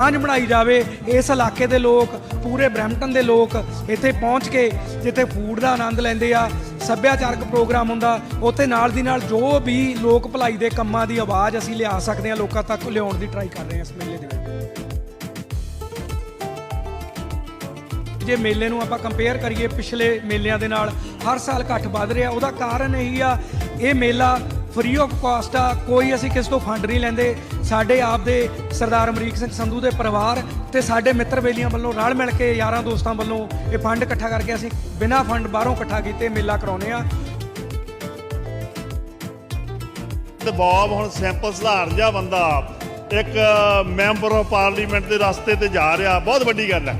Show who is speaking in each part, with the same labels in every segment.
Speaker 1: ਸਾਂਝ ਬਣਾਈ ਜਾਵੇ। ਇਸ ਇਲਾਕੇ ਦੇ ਲੋਕ, ਪੂਰੇ ਬ੍ਰੈਂਪਟਨ ਦੇ ਲੋਕ ਇੱਥੇ ਪਹੁੰਚ ਕੇ ਜਿੱਥੇ ਫੂਡ ਦਾ ਆਨੰਦ ਲੈਂਦੇ ਆ, ਸੱਭਿਆਚਾਰਕ ਪ੍ਰੋਗਰਾਮ ਹੁੰਦਾ, ਉੱਥੇ ਨਾਲ ਦੀ ਨਾਲ ਜੋ ਵੀ ਲੋਕ ਭਲਾਈ ਦੇ ਕੰਮਾਂ ਦੀ ਆਵਾਜ਼ ਅਸੀਂ ਲਿਆ ਸਕਦੇ ਹਾਂ ਲੋਕਾਂ ਤੱਕ ਲਿਆਉਣ ਦੀ ਟਰਾਈ ਕਰ ਰਹੇ ਹਾਂ ਇਸ ਮੇਲੇ ਦੇ ਵਿੱਚ। ਜੇ ਮੇਲੇ ਨੂੰ ਆਪਾਂ ਕੰਪੇਅਰ ਕਰੀਏ, ਪਿਛਲੇ ਮੇਲਿਆਂ ਦੇ ਨਾਲ ਹਰ ਸਾਲ ਘੱਟ ਵੱਧ ਰਿਹਾ। ਉਹਦਾ ਕਾਰਨ ਇਹੀ ਆ, ਇਹ ਮੇਲਾ ਫ੍ਰੀ ਆਫ ਕਾਸਟ ਆ, ਕੋਈ ਅਸੀਂ ਕਿਸੇ ਤੋਂ ਫੰਡ ਨਹੀਂ ਲੈਂਦੇ। ਸਾਡੇ ਆਪ ਦੇ ਸਰਦਾਰ ਅਮਰੀਕ ਸਿੰਘ ਸੰਧੂ ਦੇ ਪਰਿਵਾਰ ਤੇ ਸਾਡੇ ਮਿੱਤਰ ਬੇਲੀਆਂ ਵੱਲੋਂ ਰਲ ਮਿਲ ਕੇ, ਯਾਰਾਂ ਦੋਸਤਾਂ ਵੱਲੋਂ ਇਹ ਫੰਡ ਇਕੱਠਾ ਕਰਕੇ ਅਸੀਂ ਬਿਨਾਂ ਫੰਡ ਬਾਹਰੋਂ ਇਕੱਠਾ ਕੀਤੇ ਮੇਲਾ ਕਰਾਉਨੇ ਆ
Speaker 2: ਤੇ ਬੌਬ ਹੁਣ ਸਿੰਪਲ ਸਧਾਰਨ ਜਿਹਾ ਬੰਦਾ। ਇੱਕ ਮੈਂਬਰ ਆਫ ਪਾਰਲੀਮੈਂਟ ਦੇ ਰਸਤੇ ਤੇ ਜਾ ਰਿਹਾ। ਬਹੁਤ ਵੱਡੀ ਗੱਲ ਹੈ।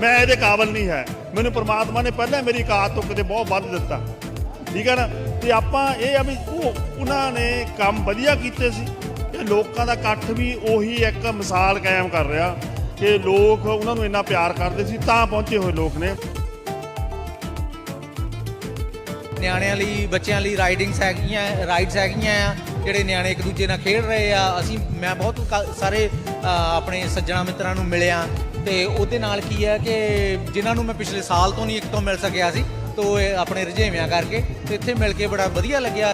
Speaker 2: ਮੈਂ ਇਹਦੇ ਕਾਬਲ ਨਹੀਂ ਹੈ। ਮੈਨੂੰ ਪ੍ਰਮਾਤਮਾ ਨੇ ਪਹਿਲਾਂ ਮੇਰੀ ਔਕਾਤ ਤੋਂ ਕਿਤੇ ਬਹੁਤ ਵੱਧ ਦਿੱਤਾ। ਠੀਕ ਹੈ ਨਾ? ਤੇ ਆਪਾਂ ਇਹ ਆ ਵੀ ਉਹ ਉਹਨਾਂ ਨੇ ਕੰਮ ਵਧੀਆ ਕੀਤੇ ਸੀ ਤੇ ਲੋਕਾਂ ਦਾ ਇਕੱਠ ਵੀ ਉਹੀ ਇੱਕ ਮਿਸਾਲ ਕਾਇਮ ਕਰ ਰਿਹਾ ਕਿ ਲੋਕ ਉਹਨਾਂ ਨੂੰ ਇੰਨਾ ਪਿਆਰ ਕਰਦੇ ਸੀ, ਤਾਂ ਪਹੁੰਚੇ ਹੋਏ ਲੋਕ ਨੇ।
Speaker 3: ਨਿਆਣਿਆਂ ਲਈ, ਬੱਚਿਆਂ ਲਈ ਰਾਈਡਿੰਗਸ ਹੈਗੀਆਂ ਰਾਈਡਸ ਹੈਗੀਆਂ ਆ, ਜਿਹੜੇ ਨਿਆਣੇ ਇੱਕ ਦੂਜੇ ਨਾਲ ਖੇਡ ਰਹੇ ਆ। ਅਸੀਂ, ਮੈਂ ਬਹੁਤ ਕ- ਸਾਰੇ ਆਪਣੇ ਸੱਜਣਾ ਮਿੱਤਰਾਂ ਨੂੰ ਮਿਲਿਆ ਤੇ ਉਹਦੇ ਨਾਲ ਕੀ ਹੈ ਕਿ ਜਿਨ੍ਹਾਂ ਨੂੰ ਮੈਂ ਪਿਛਲੇ ਸਾਲ ਤੋਂ ਨਹੀਂ ਇੱਕ ਤੋਂ ਮਿਲ ਸਕਿਆ ਸੀ ਤੋ ਇਹ ਆਪਣੇ ਰੁਝੇਵਿਆਂ ਕਰਕੇ ਤੇ ਇੱਥੇ ਮਿਲ ਕੇ ਬੜਾ ਵਧੀਆ ਲੱਗਿਆ।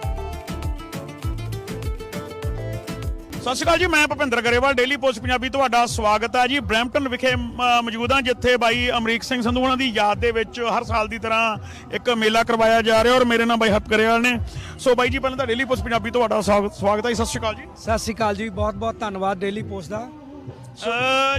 Speaker 4: ਸਤਿ ਸ਼੍ਰੀ ਅਕਾਲ ਜੀ ਮੈਂ ਭੁਪਿੰਦਰ ਗਰੇਵਾਲ ਡੇਲੀ ਪੋਸਟ ਪੰਜਾਬੀ ਤੁਹਾਡਾ ਸਵਾਗਤ ਹੈ ਜੀ। ਬ੍ਰੈਂਪਟਨ ਵਿਖੇ ਮੌਜੂਦ ਹਾਂ ਜਿੱਥੇ ਬਾਈ ਅਮਰੀਕ ਸਿੰਘ ਸੰਧੂ ਉਹਨਾਂ ਦੀ ਯਾਦ ਦੇ ਵਿੱਚ ਹਰ ਸਾਲ ਦੀ ਤਰ੍ਹਾਂ ਇੱਕ ਮੇਲਾ ਕਰਵਾਇਆ ਜਾ ਰਿਹਾ ਔਰ ਮੇਰੇ ਨਾਲ ਬਾਈ ਹੱਪ ਗਰੇਵਾਲ ਨੇ। ਸੋ ਬਾਈ ਜੀ ਪਹਿਲਾਂ ਤਾਂ ਡੇਲੀ ਪੋਸਟ ਪੰਜਾਬੀ ਤੁਹਾਡਾ ਸਵਾਗਤ ਹੈ ਜੀ, ਸਤਿ ਸ਼੍ਰੀ ਅਕਾਲ ਜੀ।
Speaker 1: ਸਤਿ ਸ਼੍ਰੀ ਅਕਾਲ ਜੀ ਬਹੁਤ ਬਹੁਤ ਧੰਨਵਾਦ ਡੇਲੀ ਪੋਸਟ ਦਾ।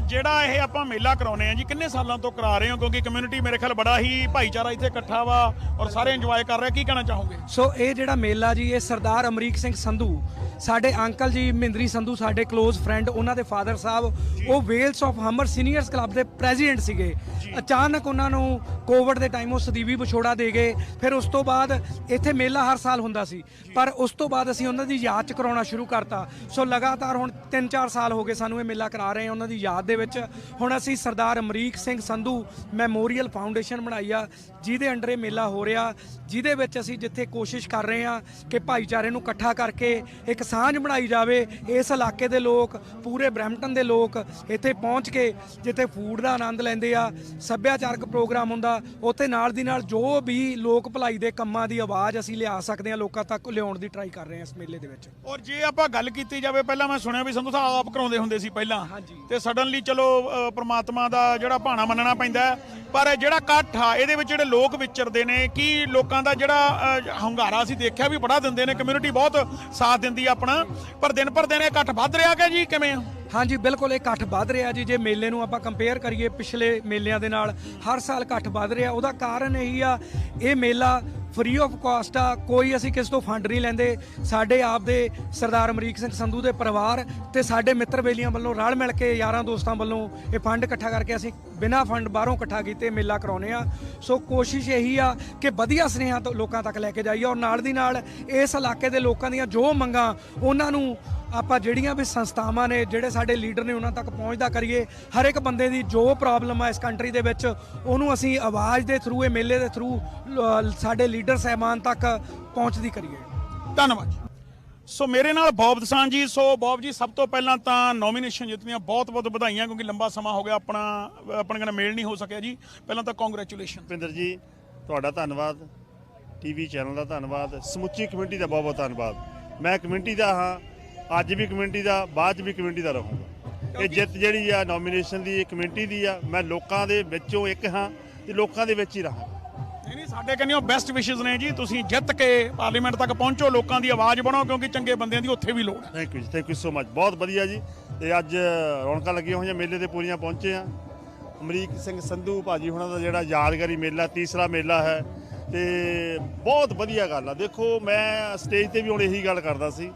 Speaker 4: ਜਿਹੜਾ ਇਹ ਆਪਾਂ ਮੇਲਾ ਕਰਾਉਨੇ ਆ ਜੀ ਕਿੰਨੇ ਸਾਲਾਂ ਤੋਂ ਕਰਾ ਰਹੇ ਹੋ? ਕਿਉਂਕਿ ਕਮਿਊਨਿਟੀ ਮੇਰੇ ਖਿਆਲ ਬੜਾ ਹੀ ਭਾਈਚਾਰਾ ਇੱਥੇ ਇਕੱਠਾ ਵਾ ਔਰ ਸਾਰੇ ਇੰਜੋਏ ਕਰ ਰਹੇ। ਕੀ ਕਹਿਣਾ ਚਾਹੋਗੇ?
Speaker 1: ਸੋ ਇਹ ਜਿਹੜਾ ਮੇਲਾ ਜੀ ਇਹ ਸਰਦਾਰ ਅਮਰੀਕ ਸਿੰਘ ਸੰਧੂ ਸਾਡੇ ਅੰਕਲ ਜੀ ਮਹਿੰਦਰੀ ਸੰਧੂ ਸਾਡੇ ক্লোਜ਼ ਫਰੈਂਡ ਉਹਨਾਂ ਦੇ ਫਾਦਰ ਸਾਹਿਬ ਉਹ Wales of Humber seniors club ਦੇ ਪ੍ਰੈਜ਼ੀਡੈਂਟ ਸੀਗੇ। ਅਚਾਨਕ ਉਹਨਾਂ ਨੂੰ ਕੋਵਿਡ ਦੇ ਟਾਈਮ ਉਹ ਸਦੀਵੀ ਵਿਛੋੜਾ ਦੇ ਗਏ। ਫਿਰ ਉਸ ਤੋਂ ਬਾਅਦ ਇੱਥੇ ਮੇਲਾ ਹਰ ਸਾਲ ਹੁੰਦਾ ਸੀ। ਪਰ ਉਸ ਤੋਂ ਬਾਅਦ ਅਸੀਂ ਉਹਨਾਂ ਦੀ ਯਾਦ ਚ ਕਰਾਉਣਾ ਸ਼ੁਰੂ ਕਰਤਾ। ਸੋ ਲਗਾਤਾਰ ਹੁਣ 3-4 ਸਾਲ ਹੋ ਗਏ ਸਾਨੂੰ ਇਹ ਮੇਲਾ ਕਰਾ ਰਹੇ ਹਾਂ ਉਹਨਾਂ ਦੀ ਯਾਦ ਦੇ ਵਿੱਚ। ਹੁਣ ਅਸੀਂ ਸਰਦਾਰ ਅਮਰੀਕ ਸਿੰਘ ਸੰਧੂ ਮੈਮੋਰੀਅਲ ਫਾਊਂਡੇਸ਼ਨ ਬਣਾਈ ਆ ਜਿਹਦੇ ਅੰਡਰ ਇਹ ਮੇਲਾ ਹੋ ਰਿਹਾ ਜਿਹਦੇ ਵਿੱਚ ਅਸੀਂ ਜਿੱਥੇ ਕੋਸ਼ਿਸ਼ ਕਰ ਰਹੇ ਹਾਂ ਕਿ ਭਾਈਚਾਰੇ ਨੂੰ ਇਕੱਠਾ ਕਰਕੇ ਇੱਕ ਸਾਂਝ ਬਣਾਈ ਜਾਵੇ ਇਸ ਇਲਾਕੇ ਦੇ ਲੋਕ ਪੂਰੇ ਬ੍ਰੈਂਪਟਨ ਦੇ ਲੋਕ ਇੱਥੇ ਪਹੁੰਚ ਕੇ ਜਿੱਥੇ ਫੂਡ ਦਾ ਆਨੰਦ ਲੈਂਦੇ ਆ ਸੱਭਿਆਚਾਰਕ ਪ੍ਰੋਗਰਾਮ ਹੁੰਦਾ ਉੱਥੇ ਨਾਲ ਦੀ ਨਾਲ ਜੋ ਵੀ ਲੋਕ ਭਲਾਈ ਦੇ ਕੰਮਾਂ ਦੀ ਆਵਾਜ਼ ਅਸੀਂ ਲਿਆ ਸਕਦੇ ਹਾਂ ਲੋਕਾਂ ਤੱਕ ਲਿਆਉਣ ਦੀ ਟਰਾਈ ਕਰ ਰਹੇ ਹਾਂ ਇਸ ਮੇਲੇ ਦੇ ਵਿੱਚ।
Speaker 4: ਔਰ ਜੇ ਆਪਾਂ ਗੱਲ ਕੀਤੀ ਜਾਵੇ ਪਹਿਲਾਂ ਮੈਂ ਸੁਣਿਆ ਵੀ ਸੰਧੂ ਸਾਹਿਬ ਆਪ ਕਰਾਉਂਦੇ ਹੁੰਦੇ ਸੀ ਪਹਿਲਾਂ।
Speaker 1: ਹਾਂਜੀ।
Speaker 4: ਤੇ ਸਡਨਲੀ ਚਲੋ ਅ, ਪ੍ਰਮਾਤਮਾ ਦਾ ਜਿਹੜਾ ਭਾਣਾ ਮੰਨਣਾ ਪੈਂਦਾ ਪਰ ਜਿਹੜਾ ਇਕੱਠ ਆ ਇਹਦੇ ਵਿੱਚ ਜਿਹੜੇ ਲੋਕ ਵਿਚਰਦੇ ਨੇ ਕੀ ਲੋਕਾਂ ਦਾ ਜਿਹੜਾ ਅ, ਹੰਗਾਰਾ ਅਸੀਂ ਦੇਖਿਆ ਵੀ ਬੜਾ ਦਿੰਦੇ ਨੇ ਕਮਿਊਨਿਟੀ ਬਹੁਤ ਸਾਥ ਦਿੰਦੀ ਆ ਆਪਣਾ। ਪਰ ਦਿਨ ਪਰ ਦਿਨ ਇਹ ਇਕੱਠ ਵੱਧ ਰਿਹਾ ਕਿ ਜੀ? ਕਿਵੇਂ ਆ?
Speaker 1: ਹਾਂਜੀ, ਬਿਲਕੁਲ ਇਹ ਇਕੱਠ ਵੱਧ ਰਿਹਾ ਜੀ। ਜੇ ਮੇਲੇ ਨੂੰ ਆਪਾਂ ਕੰਪੇਅਰ ਕਰੀਏ ਪਿਛਲੇ ਮੇਲਿਆਂ ਦੇ ਨਾਲ, ਹਰ ਸਾਲ ਇਕੱਠ ਵੱਧ ਰਿਹਾ। ਉਹਦਾ ਕਾਰਨ ਇਹੀ ਆ, ਇਹ ਮੇਲਾ ਫ੍ਰੀ ਆਫ ਕਾਸਟ ਆ, ਕੋਈ ਅਸੀਂ ਕਿਸ ਤੋਂ ਫੰਡ ਨਹੀਂ ਲੈਂਦੇ। ਸਾਡੇ ਆਪ ਦੇ ਸਰਦਾਰ ਅਮਰੀਕ ਸਿੰਘ ਸੰਧੂ ਦੇ ਪਰਿਵਾਰ ਤੇ ਸਾਡੇ ਮਿੱਤਰ ਬੇਲੀਆਂ ਵੱਲੋਂ ਰਲ ਮਿਲ ਕੇ ਯਾਰਾਂ ਦੋਸਤਾਂ ਵੱਲੋਂ ਇਹ ਫੰਡ ਇਕੱਠਾ ਕਰਕੇ ਅਸੀਂ ਬਿਨਾਂ ਫੰਡ ਬਾਹਰੋਂ ਇਕੱਠਾ ਕੀਤੇ ਮੇਲਾ ਕਰਾਉਨੇ ਆ। ਸੋ ਕੋਸ਼ਿਸ਼ ਇਹੀ ਆ ਕਿ ਵਧੀਆ ਸੁਨੇਹਾ ਤੋਂ ਲੋਕਾਂ ਤੱਕ ਲੈ ਕੇ ਜਾਈਏ ਔਰ ਨਾਲ ਦੀ ਨਾਲ ਇਸ ਇਲਾਕੇ ਦੇ ਲੋਕਾਂ ਦੀਆਂ ਜੋ ਮੰਗਾਂ, ਉਹਨਾਂ ਨੂੰ ਆਪਾਂ ਜਿਹੜੀਆਂ ਵੀ ਸੰਸਥਾਵਾਂ ਨੇ ਜਿਹੜੇ ਸਾਡੇ ਲੀਡਰ ਨੇ ਉਹਨਾਂ ਤੱਕ ਪਹੁੰਚਦਾ ਕਰੀਏ ਹਰ ਇੱਕ ਬੰਦੇ ਦੀ ਜੋ ਪ੍ਰੋਬਲਮ ਆ ਇਸ ਕੰਟਰੀ ਦੇ ਵਿੱਚ ਉਹਨੂੰ ਅਸੀਂ ਆਵਾਜ਼ ਦੇ ਥਰੂ ਇਹ ਮੇਲੇ ਦੇ ਥਰੂ ਸਾਡੇ ਲੀਡਰ ਸਹਿਬਾਨ ਤੱਕ ਪਹੁੰਚਦੀ ਕਰੀਏ।
Speaker 4: ਧੰਨਵਾਦ ਜੀ। ਸੋ ਮੇਰੇ ਨਾਲ ਬੌਬ ਦਸਾਨ ਜੀ। ਸੋ ਬੌਬ ਜੀ ਸਭ ਤੋਂ ਪਹਿਲਾਂ ਤਾਂ ਨੋਮੀਨੇਸ਼ਨ ਜਿੱਤੀਆਂ ਬਹੁਤ ਬਹੁਤ ਵਧਾਈਆਂ ਕਿਉਂਕਿ ਲੰਬਾ ਸਮਾਂ ਹੋ ਗਿਆ ਆਪਣਾ ਆਪਣੇ ਨਾਲ ਮੇਲ ਨਹੀਂ ਹੋ ਸਕਿਆ ਜੀ। ਪਹਿਲਾਂ ਤਾਂ ਕੰਗ੍ਰੈਚੁਲੇਸ਼ਨ
Speaker 2: ਭਿੰਦਰ ਜੀ ਤੁਹਾਡਾ ਧੰਨਵਾਦ। ਟੀਵੀ ਚੈਨਲ ਦਾ ਧੰਨਵਾਦ। ਸਮੁੱਚੀ ਕਮਿਊਨਿਟੀ ਦਾ ਬਹੁਤ ਬਹੁਤ ਧੰਨਵਾਦ। ਮੈਂ ਕਮਿਊਨਿਟੀ ਦਾ ਹਾਂ ਅੱਜ ਵੀ ਕਮਿਊਨਿਟੀ ਦਾ ਬਾਅਦ 'ਚ ਵੀ ਕਮਿਊਨਿਟੀ ਦਾ ਰਹੂੰਗਾ। ਇਹ ਜਿੱਤ ਜਿਹੜੀ ਆ ਨੋਮੀਨੇਸ਼ਨ ਦੀ ਇਹ ਕਮਿਊਨਿਟੀ ਦੀ ਆ। ਮੈਂ ਲੋਕਾਂ ਦੇ ਵਿੱਚੋਂ ਇੱਕ ਹਾਂ ਤੇ ਲੋਕਾਂ ਦੇ ਵਿੱਚ ਹੀ ਰਹਾਂ
Speaker 4: ਨਹੀਂ ਨਹੀਂ ਸਾਡੇ ਕਹਿੰਦੇ ਬੈਸਟ ਵਿਸ਼ੇਸ ਨੇ ਜੀ। ਤੁਸੀਂ ਜਿੱਤ ਕੇ ਪਾਰਲੀਮੈਂਟ ਤੱਕ ਪਹੁੰਚੋ ਲੋਕਾਂ ਦੀ ਆਵਾਜ਼ ਬਣੋ ਕਿਉਂਕਿ ਚੰਗੇ ਬੰਦਿਆਂ ਦੀ ਉੱਥੇ ਵੀ ਲੋੜ ਹੈ।
Speaker 2: ਥੈਂਕ ਯੂ ਜੀ ਥੈਂਕ ਯੂ ਸੋ ਮਚ ਬਹੁਤ ਵਧੀਆ ਜੀ। ਤੇ ਅੱਜ ਰੌਣਕਾਂ ਲੱਗੀਆਂ ਹੋਈਆਂ ਮੇਲੇ ਤੇ ਪੂਰੀਆਂ ਪਹੁੰਚੇ ਆ ਅਮਰੀਕ ਸਿੰਘ ਸੰਧੂ ਭਾਜੀ ਹੁਣਾਂ ਦਾ ਜਿਹੜਾ ਯਾਦਗਾਰੀ ਮੇਲਾ ਤੀਸਰਾ ਮੇਲਾ ਹੈ। ਤੇ ਬਹੁਤ ਵਧੀਆ ਗੱਲ ਆ। ਦੇਖੋ ਮੈਂ ਸਟੇਜ ਤੇ ਵੀ ਹੁਣ ਇਹੀ ਗੱਲ ਕਰਦਾ ਸੀ।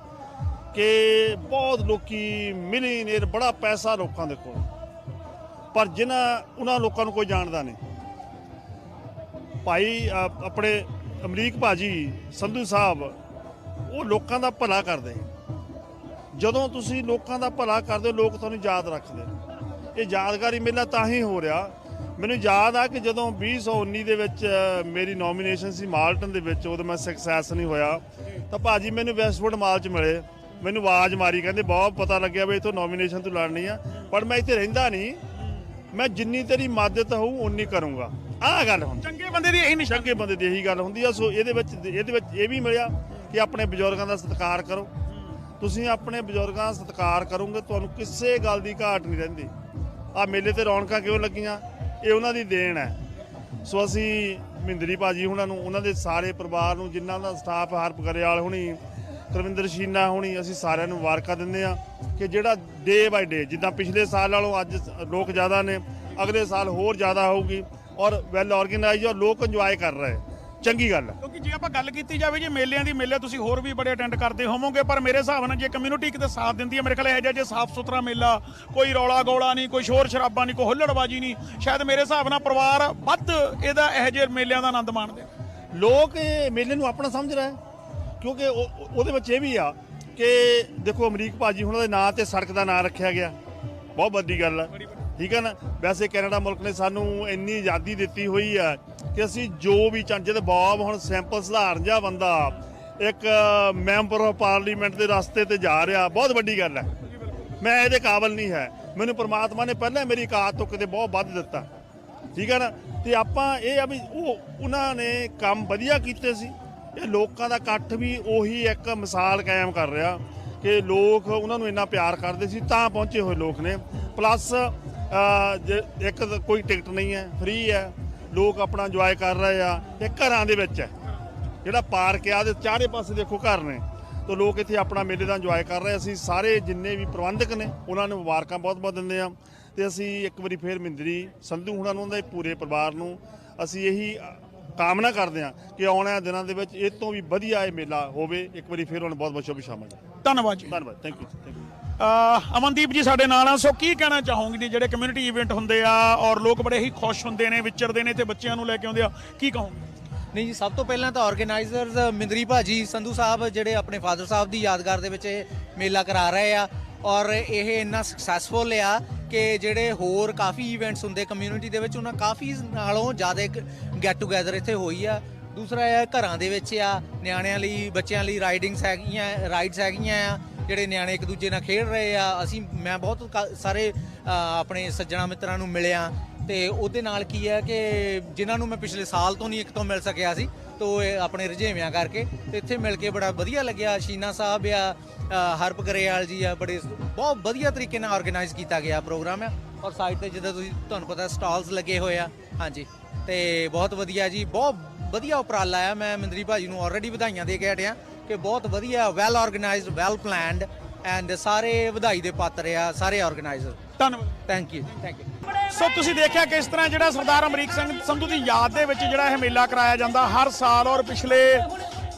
Speaker 2: ਕਿ ਬਹੁਤ ਲੋਕੀ ਮਿਲੀਨੀਅਰ ਬੜਾ ਪੈਸਾ ਲੋਕਾਂ ਦੇ ਕੋਲ। ਪਰ ਜਿਨ੍ਹਾਂ, ਉਹਨਾਂ ਲੋਕਾਂ ਨੂੰ ਕੋਈ ਜਾਣਦਾ ਨਹੀਂ। ਭਾਈ ਆਪਣੇ ਅਮਰੀਕ ਭਾਜੀ, ਸੰਧੂ ਸਾਹਿਬ, ਉਹ ਲੋਕਾਂ ਦਾ ਭਲਾ ਕਰਦੇ ਜਦੋਂ ਤੁਸੀਂ ਲੋਕਾਂ ਦਾ ਭਲਾ ਕਰਦੇ ਹੋ ਲੋਕ ਤੁਹਾਨੂੰ ਯਾਦ ਰੱਖਦੇ ਇਹ ਯਾਦਗਾਰੀ ਮੇਲਾ ਤਾਂ ਹੀ ਹੋ ਰਿਹਾ। ਮੈਨੂੰ ਯਾਦ ਆ ਕਿ ਜਦੋਂ 2019 ਦੇ ਵਿੱਚ ਮੇਰੀ ਨੋਮੀਨੇਸ਼ਨ ਸੀ ਮਾਲਟਨ ਦੇ ਵਿੱਚ, ਉਦੋਂ ਮੈਂ ਸਕਸੈਸ ਨਹੀਂ ਹੋਇਆ। ਤਾਂ ਭਾਜੀ, ਮੈਨੂੰ ਵੈਸਟਵੁੱਡ ਮਾਲ 'ਚ ਮਿਲੇ। ਮੈਨੂੰ ਆਵਾਜ਼ ਮਾਰੀ ਕਹਿੰਦੇ ਬਹੁਤ ਪਤਾ ਲੱਗਿਆ ਵੀ ਇਥੋਂ ਨੋਮੀਨੇਸ਼ਨ ਤੂੰ ਲੜਨੀ ਆ ਪਰ ਮੈਂ ਇੱਥੇ ਰਹਿੰਦਾ ਨਹੀਂ। ਮੈਂ ਜਿੰਨੀ ਤੇਰੀ ਮਦਦ ਹੋਊ ਉਨੀ ਕਰੂੰਗਾ। ਆਹ ਗੱਲ ਹੁੰਦੀ।
Speaker 4: ਚੰਗੇ ਬੰਦੇ ਦੀ ਇਹੀ ਨਿਸ਼ਾਨੀ
Speaker 2: ਚੰਗੇ ਬੰਦੇ ਦੀ ਇਹੀ ਗੱਲ ਹੁੰਦੀ ਆ ਸੋ ਇਹਦੇ ਵਿੱਚ ਇਹਦੇ ਵਿੱਚ ਇਹ ਵੀ ਮਿਲਿਆ ਕਿ ਆਪਣੇ ਬਜ਼ੁਰਗਾਂ ਦਾ ਸਤਿਕਾਰ ਕਰੋ। ਤੁਸੀਂ ਆਪਣੇ ਬਜ਼ੁਰਗਾਂ ਦਾ ਸਤਿਕਾਰ ਕਰੋਗੇ ਤੁਹਾਨੂੰ ਕਿਸੇ ਗੱਲ ਦੀ ਘਾਟ ਨਹੀਂ ਰਹਿੰਦੀ। ਆ ਮੇਲੇ ਤੇ ਰੌਣਕਾਂ ਕਿਉਂ ਲੱਗੀਆਂ? ਇਹ ਉਹਨਾਂ ਦੀ ਦੇਣ ਹੈ। ਸੋ ਅਸੀਂ ਮਹਿੰਦਰੀ ਭਾਜੀ ਹੁਣਾਂ ਨੂੰ ਉਹਨਾਂ ਦੇ ਸਾਰੇ ਪਰਿਵਾਰ ਨੂੰ ਜਿਨ੍ਹਾਂ ਦਾ ਸਟਾਫ ਹਰਪ ਗਰੇਵਾਲ ਹੁਣੀ ਕੁਲਵਿੰਦਰ ਸ਼ੀਨਾ ਹੁਣੀ ਅਸੀਂ ਸਾਰਿਆਂ ਨੂੰ ਮੁਬਾਰਕਾਂ ਦਿੰਦੇ ਆ ਕਿ ਜਿਹੜਾ ਡੇ ਬਾਈ ਡੇ ਜਿੱਦਾਂ ਪਿਛਲੇ ਸਾਲ ਨਾਲੋਂ ਅੱਜ ਲੋਕ ਜ਼ਿਆਦਾ ਨੇ ਅਗਲੇ ਸਾਲ ਹੋਰ ਜ਼ਿਆਦਾ ਹੋਊਗੀ ਔਰ ਵੈਲ ਆਰਗੇਨਾਈਜ਼ ਔਰ ਲੋਕ ਇੰਜੋਏ ਕਰ ਰਹੇ ਚੰਗੀ ਗੱਲ ਹੈ।
Speaker 4: ਕਿਉਂਕਿ ਜੇ ਆਪਾਂ ਗੱਲ ਕੀਤੀ ਜਾਵੇ ਜੇ ਮੇਲਿਆਂ ਦੀ ਮੇਲੇ ਤੁਸੀਂ ਹੋਰ ਵੀ ਬੜੇ ਅਟੈਂਡ ਕਰਦੇ ਹੋਵੋਗੇ ਪਰ ਮੇਰੇ ਹਿਸਾਬ ਨਾਲ ਜੇ ਕਮਿਊਨਿਟੀ ਕਿਤੇ ਸਾਥ ਦਿੰਦੀ ਹੈ ਮੇਰੇ ਖਿਆਲ ਇਹ ਜਿਹਾ ਜੇ ਸਾਫ਼ ਸੁਥਰਾ ਮੇਲਾ ਕੋਈ ਰੌਲਾ ਗੋਲਾ ਨਹੀਂ ਕੋਈ ਸ਼ੋਰ ਸ਼ਰਾਬਾ ਨਹੀਂ ਕੋਈ ਹੁੱਲੜਬਾਜੀ ਨਹੀਂ ਸ਼ਾਇਦ ਮੇਰੇ ਹਿਸਾਬ ਨਾਲ ਪਰਿਵਾਰ ਵੱਧ ਇਹਦਾ ਇਹੋ ਜਿਹੇ ਮੇਲਿਆਂ ਦਾ ਆਨੰਦ ਮਾਣਦੇ।
Speaker 2: ਲੋਕ ਇਹ ਮੇਲੇ ਨੂੰ ਆਪਣਾ ਸਮਝ ਰਹੇ ਕਿਉਂਕਿ ਉਹ- ਉਹਦੇ ਵਿੱਚ ਇਹ ਵੀ ਆ ਕਿ ਦੇਖੋ ਅਮਰੀਕ ਭਾਜੀ ਉਹਨਾਂ ਦੇ ਨਾਂ ਤੇ ਸੜਕ ਦਾ ਨਾਂ ਰੱਖਿਆ ਗਿਆ। ਬਹੁਤ ਵੱਡੀ ਗੱਲ ਆ। ਠੀਕ ਹੈ ਨਾ? ਵੈਸੇ ਕੈਨੇਡਾ ਮੁਲਕ ਨੇ ਸਾਨੂੰ ਇੰਨੀ ਆਜ਼ਾਦੀ ਦਿੱਤੀ ਹੋਈ ਆ ਕਿ ਅਸੀਂ ਜੋ ਵੀ ਚਾਹ ਜਦ ਬੌਬ ਹੁਣ ਸੈਂਪਲ ਸੁਧਾਰਨ ਜਿਹਾ ਬੰਦਾ ਇੱਕ ਮੈਂਬਰ ਆਫ ਪਾਰਲੀਮੈਂਟ ਦੇ ਰਸਤੇ ਤੇ ਜਾ ਰਿਹਾ, ਬਹੁਤ ਵੱਡੀ ਗੱਲ ਹੈ ਮੈਂ ਇਹਦੇ ਕਾਬਲ ਨਹੀਂ ਹੈ। ਮੈਨੂੰ ਪ੍ਰਮਾਤਮਾ ਨੇ ਪਹਿਲਾਂ ਮੇਰੀ ਔਕਾਤ ਤੋਂ ਕਿਤੇ ਬਹੁਤ ਵੱਧ ਦਿੱਤਾ। ਠੀਕ ਹੈ ਨਾ? ਤੇ ਆਪਾਂ ਇਹ ਆ ਵੀ ਉਹ ਉਹਨਾਂ ਨੇ ਕੰਮ ਵਧੀਆ ਕੀਤੇ ਸੀ। ਇਹ ਲੋਕਾਂ ਦਾ ਇਕੱਠ ਵੀ ਉਹੀ ਇੱਕ ਮਿਸਾਲ ਕਾਇਮ ਕਰ ਰਿਹਾ ਕਿ ਲੋਕ ਉਹਨਾਂ ਨੂੰ ਇੰਨਾ ਪਿਆਰ ਕਰਦੇ ਸੀ, ਤਾਂ ਪਹੁੰਚੇ ਹੋਏ ਲੋਕ ਨੇ। ਪਲੱਸ ਇੱਕ ਕੋਈ ਟਿਕਟ ਨਹੀਂ ਹੈ ਫ੍ਰੀ ਹੈ। ਲੋਕ ਆਪਣਾ ਇੰਜੋਏ ਕਰ ਰਹੇ ਆ, ਇਹ ਘਰਾਂ ਦੇ ਵਿੱਚ ਹੈ। ਜਿਹੜਾ ਪਾਰਕ ਆ ਦੇ ਚਾਰੇ ਪਾਸੇ ਦੇਖੋ ਘਰ ਨੇ। ਤੋ ਲੋਕ ਇੱਥੇ ਆਪਣਾ ਮੇਲੇ ਦਾ ਇੰਜੋਏ ਕਰ ਰਹੇ ਅਸੀਂ ਸਾਰੇ ਜਿੰਨੇ ਵੀ ਪ੍ਰਬੰਧਕ ਨੇ, ਉਹਨਾਂ ਨੂੰ ਮੁਬਾਰਕਾਂ ਬਹੁਤ-ਬਹੁਤ ਦਿੰਦੇ ਆ ਤੇ ਅਸੀਂ ਇੱਕ ਵਾਰੀ ਫੇਰ ਮਿੰਦਰੀ ਸੰਧੂ ਹੁਣਾਂ ਨੂੰ, ਉਹਨਾਂ ਦੇ ਪੂਰੇ ਪਰਿਵਾਰ ਨੂੰ, ਅਸੀਂ ਇਹੀ ਕਾਮਨਾ ਕਰਦੇ ਆ ਕਿ ਆਉਣ ਵਾਲੇ ਦਿਨਾਂ ਦੇ ਵਿੱਚ ਇਹ ਤੋਂ ਵੀ ਵਧੀਆ ਇਹ ਮੇਲਾ ਹੋਵੇ। ਇੱਕ ਵਾਰੀ ਫੇਰ ਉਹਨਾਂ ਨੂੰ ਬਹੁਤ-ਬਹੁਤ ਸ਼ੁਭ ਸ਼ਾਮਲ
Speaker 4: ਧੰਨਵਾਦ ਜੀ।
Speaker 2: ਧੰਨਵਾਦ thank you thank you
Speaker 4: uh Amandeep ji ਸਾਡੇ ਨਾਲ ਆ। ਸੋ ਕੀ ਕਹਿਣਾ ਚਾਹੋਗੇ ਜੀ ਜਿਹੜੇ ਕਮਿਊਨਿਟੀ ਇਵੈਂਟ ਹੁੰਦੇ ਆ ਔਰ ਲੋਕ ਬੜੇ ਹੀ ਖੁਸ਼ ਹੁੰਦੇ ਨੇ ਵਿਚਰਦੇ ਨੇ ਤੇ ਬੱਚਿਆਂ ਨੂੰ ਲੈ ਕੇ ਆਉਂਦੇ ਆ ਕੀ ਕਹੋਗੇ?
Speaker 3: ਨਹੀਂ ਜੀ ਸਭ ਤੋਂ ਪਹਿਲਾਂ ਤਾਂ ਆਰਗੇਨਾਈਜ਼ਰਸ ਮਿੰਦਰੀ ਭਾਜੀ ਸੰਧੂ ਸਾਹਿਬ ਜਿਹੜੇ ਆਪਣੇ ਫਾਦਰ ਸਾਹਿਬ ਦੀ ਯਾਦਗਾਰ ਦੇ ਵਿੱਚ ਇਹ ਮੇਲਾ ਕਰਾ ਰਹੇ ਆ ਔਰ ਇਹ ਇੰਨਾ ਸਕਸੈਸਫੁਲ ਆ ਕਿ ਜਿਹੜੇ ਹੋਰ ਕਾਫੀ ਇਵੈਂਟਸ ਹੁੰਦੇ ਕਮਿਊਨਿਟੀ ਦੇ ਵਿੱਚ, ਉਹਨਾਂ ਕਾਫੀ ਨਾਲੋਂ ਜ਼ਿਆਦਾ ਗੈਟ ਟੂਗੇਦਰ ਇੱਥੇ ਹੋਈ ਆ। ਦੂਸਰਾ ਇਹ ਘਰਾਂ ਦੇ ਵਿੱਚ ਆ, ਨਿਆਣਿਆਂ ਲਈ, ਬੱਚਿਆਂ ਲਈ ਰਾਈਡਿੰਗਸ ਹੈਗੀਆਂ ਰਾਈਡਸ ਹੈਗੀਆਂ ਆ, ਜਿਹੜੇ ਨਿਆਣੇ ਇੱਕ ਦੂਜੇ ਨਾਲ ਖੇਡ ਰਹੇ ਆ। ਅਸੀਂ, ਮੈਂ ਬਹੁਤ ਕਾ- ਸਾਰੇ ਆਪਣੇ ਸੱਜਣਾ ਮਿੱਤਰਾਂ ਨੂੰ ਮਿਲਿਆ ਤੇ ਉਹਦੇ ਨਾਲ ਕੀ ਹੈ ਕਿ ਜਿਨ੍ਹਾਂ ਨੂੰ ਮੈਂ ਪਿਛਲੇ ਸਾਲ ਤੋਂ ਨਹੀਂ ਇੱਕ ਤੋਂ ਮਿਲ ਸਕਿਆ ਸੀ ਤੋ ਆਪਣੇ ਰੁਝੇਵਿਆਂ ਕਰਕੇ ਤੇ ਇੱਥੇ ਮਿਲ ਕੇ ਬੜਾ ਵਧੀਆ ਲੱਗਿਆ। ਸ਼ੀਨਾ ਸਾਹਿਬ ਆ ਹਰਪ ਗਰੇਵਾਲ ਜੀ ਆ ਬੜੇ ਬਹੁਤ ਵਧੀਆ ਤਰੀਕੇ ਨਾਲ ਆਰਗੇਨਾਈਜ਼ ਕੀਤਾ ਗਿਆ ਪ੍ਰੋਗਰਾਮ ਆ। ਔਰ ਸਾਈਡ ਤੇ ਜਿੱਦਾਂ ਤੁਸੀਂ ਤੁਹਾਨੂੰ ਪਤਾ ਸਟਾਲਸ ਲੱਗੇ ਹੋਏ ਆ। ਹਾਂਜੀ ਤੇ ਬਹੁਤ ਵਧੀਆ ਜੀ ਬਹੁਤ ਵਧੀਆ ਉਪਰਾਲਾ ਆ। ਮੈਂ ਮੰਦਰੀ ਭਾਜੀ ਨੂੰ ਆਲਰੇਡੀ ਵਧਾਈਆਂ ਦੇ ਕੇ ਹਟਿਆ ਕਿ ਬਹੁਤ ਵਧੀਆ well organised well planned and ਸਾਰੇ ਵਧਾਈ ਦੇ ਪਾਤਰ ਆ ਸਾਰੇ ਆਰਗੇਨਾਈਜ਼ਰ
Speaker 4: ਧੰਨਵਾਦ।
Speaker 3: Thank you thank you
Speaker 4: so ਤੁਸੀਂ ਦੇਖਿਆ ਕਿਸ ਤਰ੍ਹਾਂ ਜਿਹੜਾ ਸਰਦਾਰ ਅਮਰੀਕ ਸਿੰਘ ਸੰਧੂ ਦੀ ਯਾਦ ਦੇ ਵਿੱਚ ਜਿਹੜਾ ਇਹ ਮੇਲਾ ਕਰਾਇਆ ਜਾਂਦਾ ਹਰ ਸਾਲ ਔਰ ਪਿਛਲੇ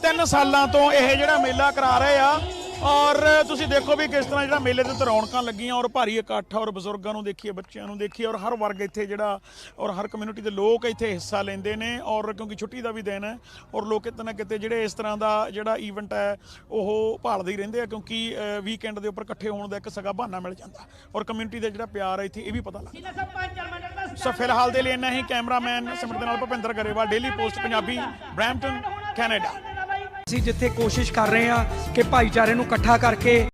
Speaker 4: 3 ਸਾਲਾਂ ਤੋਂ ਇਹ ਜਿਹੜਾ ਮੇਲਾ ਕਰਾ ਰਹੇ ਆ। ਔਰ ਤੁਸੀਂ ਦੇਖੋ ਵੀ ਕਿਸ ਤਰ੍ਹਾਂ ਜਿਹੜਾ ਮੇਲੇ ਦੇ ਉੱਤੇ ਰੌਣਕਾਂ ਲੱਗੀਆਂ, ਔਰ ਭਾਰੀ ਇਕੱਠ ਔਰ ਬਜ਼ੁਰਗਾਂ ਨੂੰ ਦੇਖੀਏ, ਬੱਚਿਆਂ ਨੂੰ ਦੇਖੀਏ, ਔਰ ਹਰ ਵਰਗ ਇੱਥੇ ਜਿਹੜਾ, ਔਰ ਹਰ ਕਮਿਊਨਿਟੀ ਦੇ ਲੋਕ ਇੱਥੇ ਹਿੱਸਾ ਲੈਂਦੇ ਨੇ, ਔਰ ਕਿਉਂਕਿ ਛੁੱਟੀ ਦਾ ਵੀ ਦਿਨ ਹੈ, ਔਰ ਲੋਕ ਕਿਤੇ ਨਾ ਕਿਤੇ ਜਿਹੜੇ ਇਸ ਤਰ੍ਹਾਂ ਦਾ ਜਿਹੜਾ ਈਵੈਂਟ ਹੈ, ਉਹ ਭਾਲਦੇ ਹੀ ਰਹਿੰਦੇ ਆ, ਕਿਉਂਕਿ ਵੀਕਐਂਡ ਦੇ ਉੱਪਰ ਇਕੱਠੇ ਹੋਣ ਦਾ ਇੱਕ ਸਗਾ ਬਹਾਨਾ ਮਿਲ ਜਾਂਦਾ। ਔਰ ਕਮਿਊਨਿਟੀ ਦਾ ਜਿਹੜਾ ਪਿਆਰ ਹੈ ਇੱਥੇ, ਇਹ ਵੀ ਪਤਾ ਲੱਗਦਾ। ਸੋ ਫਿਲਹਾਲ ਦੇ ਲਈ ਇੰਨਾ ਹੀ, ਕੈਮਰਾਮੈਨ ਸਿਮਰਤ ਨਾਲ Bhupinder Grewal daily post Punjabi Brampton Canada
Speaker 1: ਅਸੀਂ ਜਿੱਥੇ ਕੋਸ਼ਿਸ਼ ਕਰ ਰਹੇ ਹਾਂ ਕਿ ਭਾਈਚਾਰੇ ਨੂੰ ਇਕੱਠਾ ਕਰਕੇ